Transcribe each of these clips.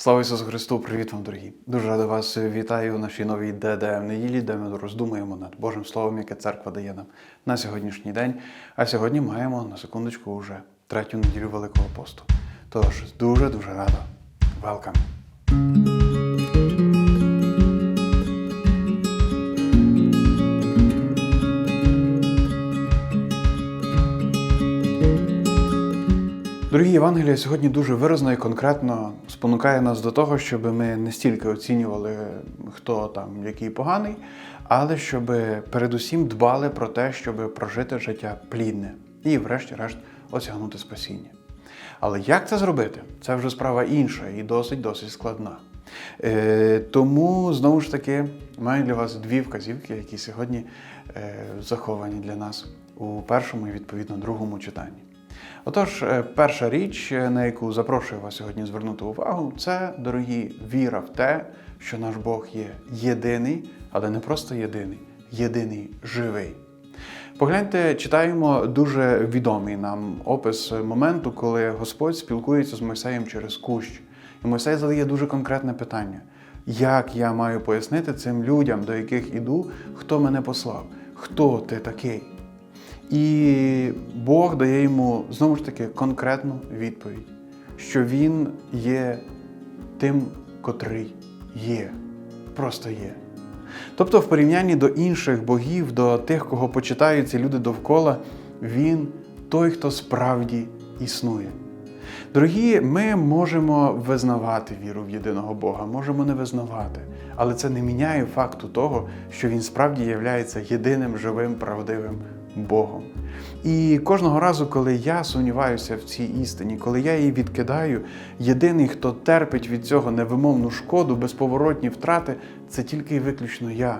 Слава Ісусу Христу! Привіт вам, дорогі! Дуже радий вас вітаю у нашій новій ДДМ неділі, де ми роздумуємо над Божим Словом, яке церква дає нам на сьогоднішній день. А сьогодні маємо на секундочку уже третю неділю Великого посту. Тож дуже дуже рада. Welcome! Дорогі Євангелія сьогодні дуже виразно і конкретно спонукає нас до того, щоб ми не стільки оцінювали, хто там який поганий, але щоб передусім дбали про те, щоб прожити життя плідне і, врешті-решт, осягнути спасіння. Але як це зробити? Це вже справа інша і досить досить складна. Е, тому знову ж таки маю для вас дві вказівки, які сьогодні е, заховані для нас у першому і відповідно другому читанні. Отож, е, перша річ, е, на яку запрошую вас сьогодні звернути увагу, це, дорогі, віра в те, що наш Бог є єдиний, але не просто єдиний, єдиний живий. Погляньте, читаємо дуже відомий нам опис моменту, коли Господь спілкується з Мойсеєм через кущ. І Мойсей задає дуже конкретне питання: як я маю пояснити цим людям, до яких іду, хто мене послав? Хто ти такий? І Бог дає йому знову ж таки конкретну відповідь, що він є тим, котрий є, просто є. Тобто, в порівнянні до інших богів, до тих, кого почитають ці люди довкола, він той, хто справді існує. Дорогі, ми можемо визнавати віру в єдиного Бога, можемо не визнавати, але це не міняє факту того, що він справді є єдиним живим правдивим Богом. І кожного разу, коли я сумніваюся в цій істині, коли я її відкидаю, єдиний, хто терпить від цього невимовну шкоду, безповоротні втрати, це тільки і виключно я.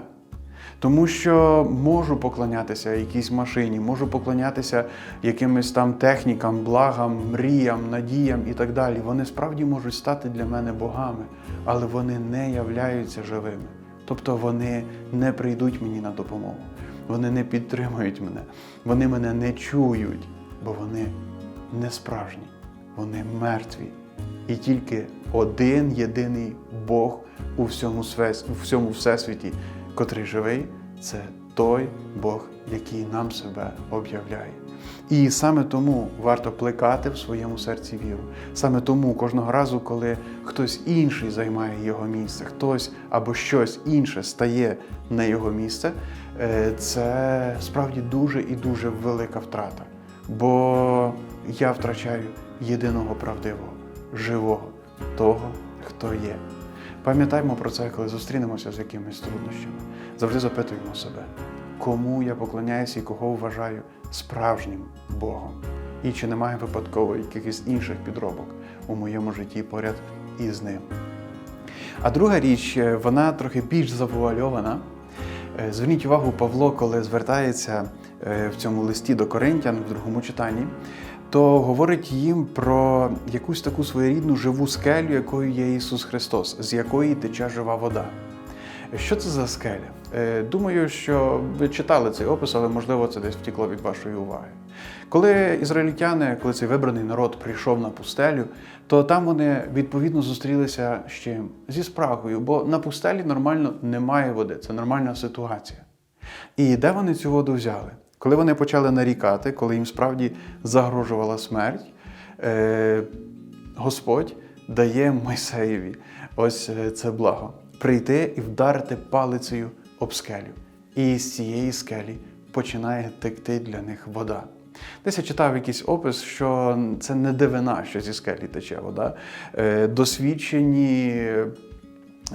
Тому що можу поклонятися якійсь машині, можу поклонятися якимось там технікам, благам, мріям, надіям і так далі. Вони справді можуть стати для мене богами, але вони не являються живими. Тобто вони не прийдуть мені на допомогу. Вони не підтримують мене, вони мене не чують, бо вони не справжні, вони мертві. І тільки один єдиний Бог у всьому, у всьому всесвіті, котрий живий, це той Бог, який нам себе об'являє. І саме тому варто плекати в своєму серці віру. Саме тому кожного разу, коли хтось інший займає його місце, хтось або щось інше стає на його місце, це справді дуже і дуже велика втрата. Бо я втрачаю єдиного правдивого, живого, того, хто є. Пам'ятаймо про це, коли зустрінемося з якимись труднощами. Завжди запитуємо себе, кому я поклоняюся і кого вважаю справжнім Богом. І чи немає випадково якихось інших підробок у моєму житті поряд із ним. А друга річ, е, вона трохи більш завуальована. Е, Зверніть увагу, Павло, коли звертається е, в цьому листі до Коринтян в другому читанні, то говорить їм про якусь таку своєрідну живу скелю, якою є Ісус Христос, з якої тече жива вода. Що це за скеля? Е, Думаю, що ви читали цей опис, але можливо це десь втікло від вашої уваги. Коли ізраїльтяни, коли цей вибраний народ прийшов на пустелю, то там вони відповідно зустрілися з чим? Зі спрагою, бо на пустелі нормально немає води, це нормальна ситуація. І де вони цю воду взяли? Коли вони почали нарікати, коли їм справді загрожувала смерть, е, Господь дає Мойсеєві ось е, це благо прийти і вдарити палицею об скелю. І з цієї скелі починає текти для них вода. Десь я читав якийсь опис, що це не дивина, що зі скелі тече вода. Е, Досвідчені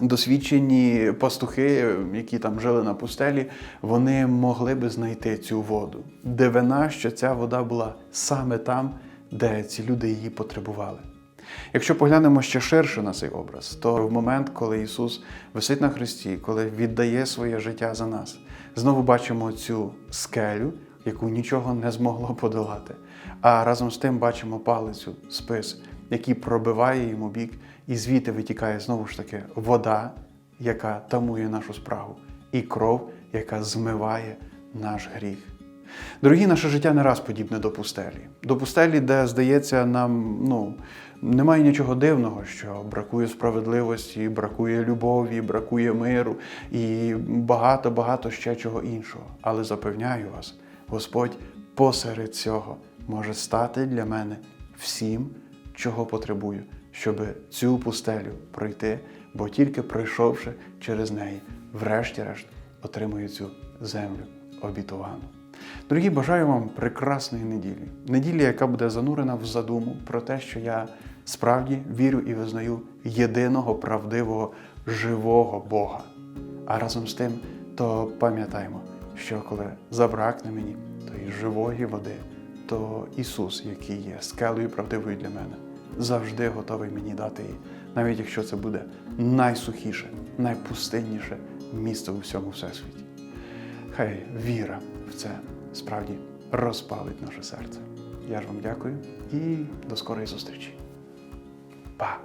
досвідчені пастухи, які там жили на пустелі, вони могли би знайти цю воду. Дивина, що ця вода була саме там, де ці люди її потребували. Якщо поглянемо ще ширше на цей образ, то в момент, коли Ісус висить на хресті, коли віддає своє життя за нас, знову бачимо цю скелю, яку нічого не змогло подолати. А разом з тим бачимо палицю, спис, який пробиває йому бік, і звідти витікає знову ж таки вода, яка тамує нашу спрагу, і кров, яка змиває наш гріх. Дорогі, наше життя не раз подібне до пустелі. До пустелі, де, здається, нам ну, немає нічого дивного, що бракує справедливості, бракує любові, бракує миру і багато-багато ще чого іншого. Але запевняю вас, Господь посеред цього може стати для мене всім, чого потребую, щоб цю пустелю пройти, бо тільки пройшовши через неї, врешті-решт отримую цю землю обітовану. Дорогі, бажаю вам прекрасної неділі. Неділі, яка буде занурена в задуму про те, що я справді вірю і визнаю єдиного правдивого живого Бога. А разом з тим, то пам'ятаємо, що коли забракне мені тої живої води, то Ісус, який є скелею правдивою для мене, завжди готовий мені дати її, навіть якщо це буде найсухіше, найпустинніше місце у всьому всесвіті. Хай віра в це справді розпалить наше серце. Я ж вам дякую і до скорої зустрічі. Па!